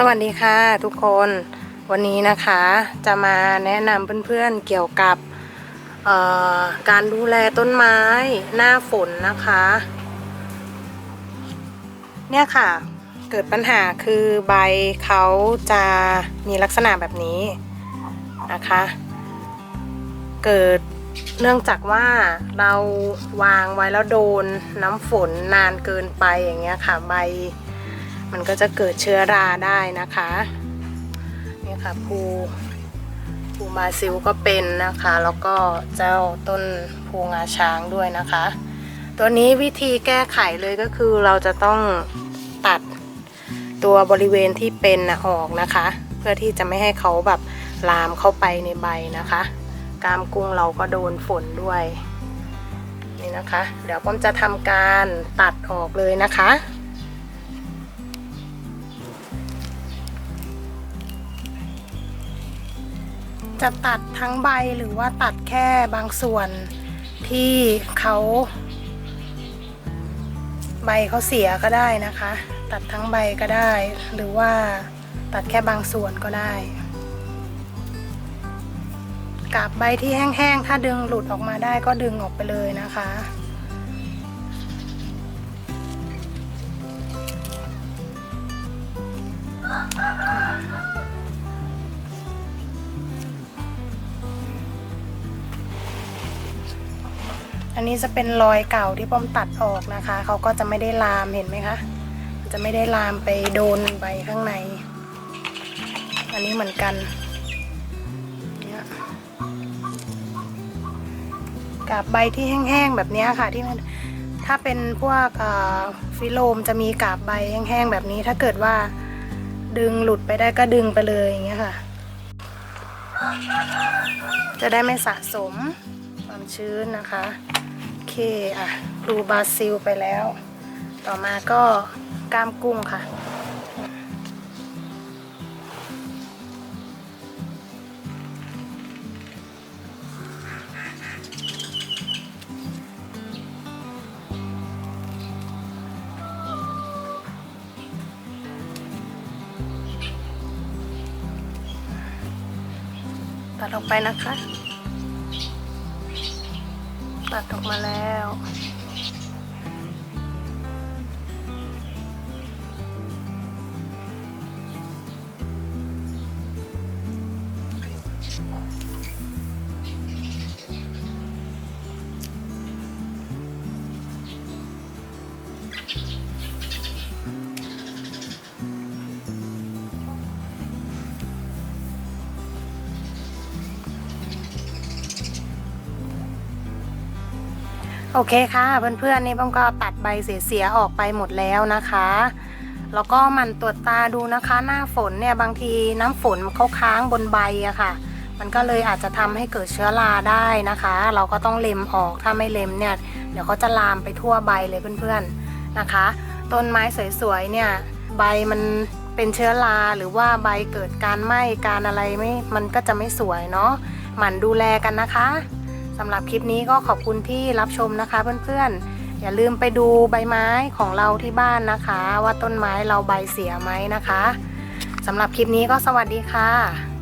สวัสดีค่ะทุกคนวันนี้นะคะจะมาแนะนำเพื่อนๆเกี่ยวกับการดูแลต้นไม้หน้าฝนนะคะ เนี่ยค่ะเกิดปัญหาคือใบเขาจะมีลักษณะแบบนี้นะคะ เกิดเนื่องจากว่าเราวางไว้แล้วโดนน้ำฝนนานเกินไปอย่างเงี้ยค่ะใบ มันก็จะเกิดเชื้อราได้นะคะนี่ค่ะภูภูมาซิลก็เป็นนะคะ แล้วก็เจ้าต้นภูงาช้างด้วยนะคะ ตัวนี้วิธีแก้ไขเลยก็คือเราจะต้องตัดตัวบริเวณที่เป็นนะออกนะคะ เพื่อที่จะไม่ให้เขาแบบลามเข้าไปในใบนะคะ กามกุ้งเราก็โดนฝนด้วยนี่นะคะ เดี๋ยวป้อมจะทำการตัดออกเลยนะคะ จะตัดทั้งใบหรือว่าตัดแค่บางส่วนที่เขา ใบเขาเสียก็ได้นะคะ ตัดทั้งใบก็ได้ หรือว่าตัดแค่บางส่วนก็ได้กาบใบที่แห้งๆ ถ้าดึงหลุดออกมาได้ก็ดึงออกไปเลยนะคะ อันนี้จะเป็นรอยเก่าที่ป้อมตัดออกนะคะ เขาก็จะไม่ได้ลามเห็นไหมคะมันจะไม่ได้ลามไปโดนใบข้างใน อันนี้เหมือนกันกับใบที่แห้งๆแบบนี้ค่ะที่มันถ้าเป็นพวกฟิโลมจะมีกาบใบแห้งๆแบบนี้ ถ้าเกิดว่าดึงหลุดไปได้ก็ดึงไปเลยอย่างเงี้ยค่ะ จะได้ไม่สะสมความชื้นนะคะ อเคอะดูบาซิลไปแล้ว ต่อมาก็กล้ามกุ้งค่ะ ตัดออกไปนะคะ ตัดออกมาแล้ว โอเคค่ะ เพื่อนๆนี่ป้อมก็ตัดใบเสียๆออกไปหมดแล้วนะคะ แล้วก็หมันตรวจตาดูนะคะ หน้าฝนเนี่ยบางทีน้ำฝนเขาค้างบนใบอะค่ะ มันก็เลยอาจจะทำให้เกิดเชื้อราได้นะคะ เราก็ต้องเล็มออกถ้าไม่เล็มเนี่ยเดี๋ยวเขาจะลามไปทั่วใบเลยเพื่อนๆนะคะ ต้นไม้สวยๆเนี่ยใบมันเป็นเชื้อราหรือว่าใบเกิดการไหม้การอะไรไม่มันก็จะไม่สวยเนาะหมั่นดูแลกันนะคะ สำหรับคลิปนี้ก็ขอบคุณที่รับชมนะคะเพื่อนๆ อย่าลืมไปดูใบไม้ของเราที่บ้านนะคะ ว่าต้นไม้เราใบเสียไหมนะคะสำหรับคลิปนี้ก็สวัสดีค่ะ